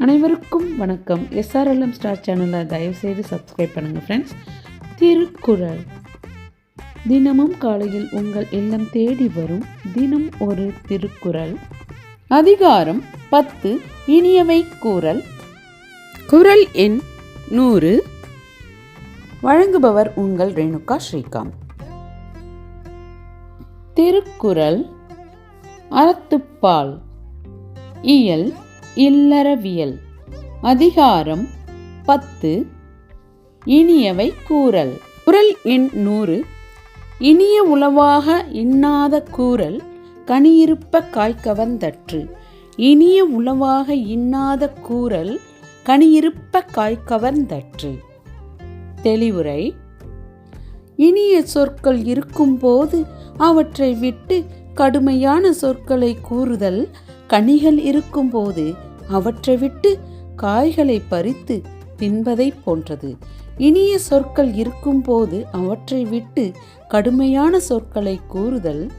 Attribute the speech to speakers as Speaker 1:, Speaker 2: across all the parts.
Speaker 1: அனைவருக்கும் வணக்கம். SRLM star சேனலை தயவுசெய்து சப்ஸ்கிரைப் பண்ணுங்கள் ஃப்ரெண்ட்ஸ் திருக்குறள். தினமும் காலையில் உங்கள் இல்லம் தேடி வரும். தினம் ஒரு திருக்குறள். அதிகாரம் பத்து. இனியவை கூறல். குரல் எண் நூறு. வழங்குபவர் உங்கள் ரேணுகா ஸ்ரீகாந்த். திருக்குறள். அறத்துப்பால். இயல். இல்லறவியல். அதிகாரம் பத்து. இனியவை கூறல். குரல் எண் நூறு. இனிய உளவாக இன்னாத கூறல் கனியிருப்ப காய்கவந்தற்று. இனிய உளவாக இன்னாத கூறல் கனியிருப்ப காய்கவர்ந்தற்று தெளிவுரை. இனிய சொற்கள் இருக்கும்போது அவற்றை விட்டு கடுமையான சொற்களை கூறுதல் கனிகள் இருக்கும்போது அவற்றை விட்டு காய்களை பறித்து தின்பதைப் போன்றது. இனிய சொற்கள் இருக்கும்போது அவற்றை விட்டு கடுமையான சொற்களை கூறுதல்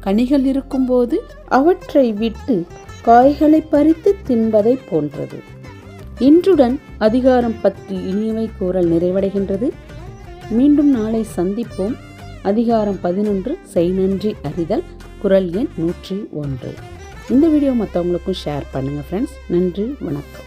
Speaker 1: கனிகள் இருக்கும்போது அவற்றை விட்டு காய்களை பறித்து தின்பதைப் போன்றது. இன்றுடன் அதிகாரம் பத்து இனியவை கூறல் நிறைவடைகின்றது. மீண்டும் நாளை சந்திப்போம். அதிகாரம் பதினொன்று செய் நன்றி அறிதல். குரல் எண் நூற்றி ஒன்று. இந்த வீடியோ மற்றவங்களுக்கும் ஷேர் பண்ணுங்கள் ஃப்ரெண்ட்ஸ் நன்றி வணக்கம்.